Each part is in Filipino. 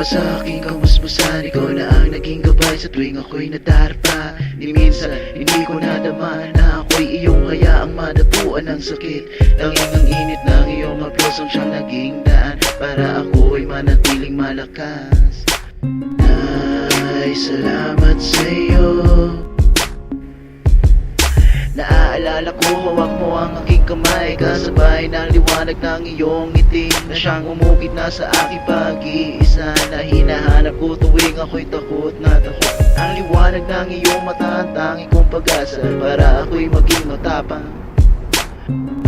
pa sa aking kamusmusan. Ikaw na ang naging gabay sa tuwing ako'y nadarpa Ni minsan hindi ko nadama na ako'y iyong hayaang madapuan ng sakit. Tanging ang init ng iyong haplos ang siyang naging daan Para ako'y manatiling malakas. Ay, salamat sa iyo Naaalala ko, hawak mo ang aking kamay. Kasabay ng liwanag ng iyong ngiti Na siyang umukit na sa aking pag-iisa. Na hinahanap ko tuwing ako'y takot na takot. Ang liwanag ng iyong mata ang tangi kong pag-asa. Para ako'y maging matapang.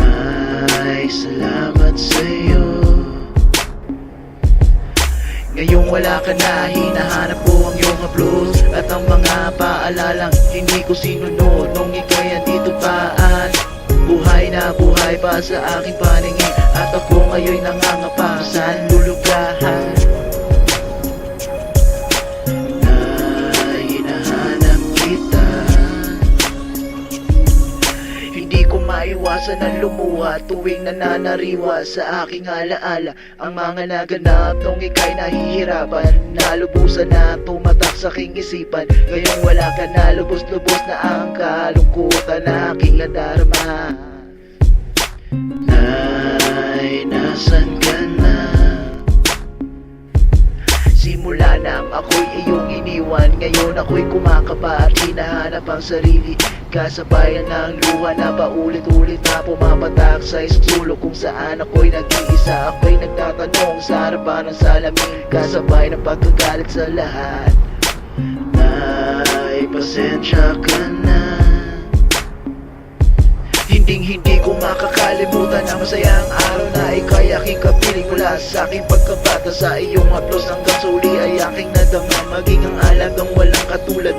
Ay, salamat sa iyo Ngayong wala ka na, hinahanap ko ang iyong haplos At ang mga paalalang hindi ko sinunod. Nung ika'y andito pa at Buhay na buhay pa sa aking paningin. At ako ngayon nangangapa Saan lulugahan maiwasan ang lumuha tuwing nananariwa sa aking alaala. Ang mga naganap nung ika'y nahihirapan Nalubusan na tumatak sa aking isipan. Ngayong wala ka na lubos-lubos na ang kalungkutan na aking nadarama. Ay, nasan ka na? Simula nang ako'y iyong iniwan Ngayon ako'y kumakaba at hinahanap ang sarili Kasabayan ng luha na paulit-ulit na pumapatak sa isang sulok Kung saan ako'y nag-iisa. Ako'y nagtatanong sa harapan ng salamin? Kasabay ng pagkagalit sa lahat. Ay, pasensya ka na. Hinding hindi ko makakalimutan ang masayang araw na ika'y aking kapiling mula sa aking pagkabata. Sa iyong haplos hanggang sa ay aking nadama. Maging ang alagang walang katulad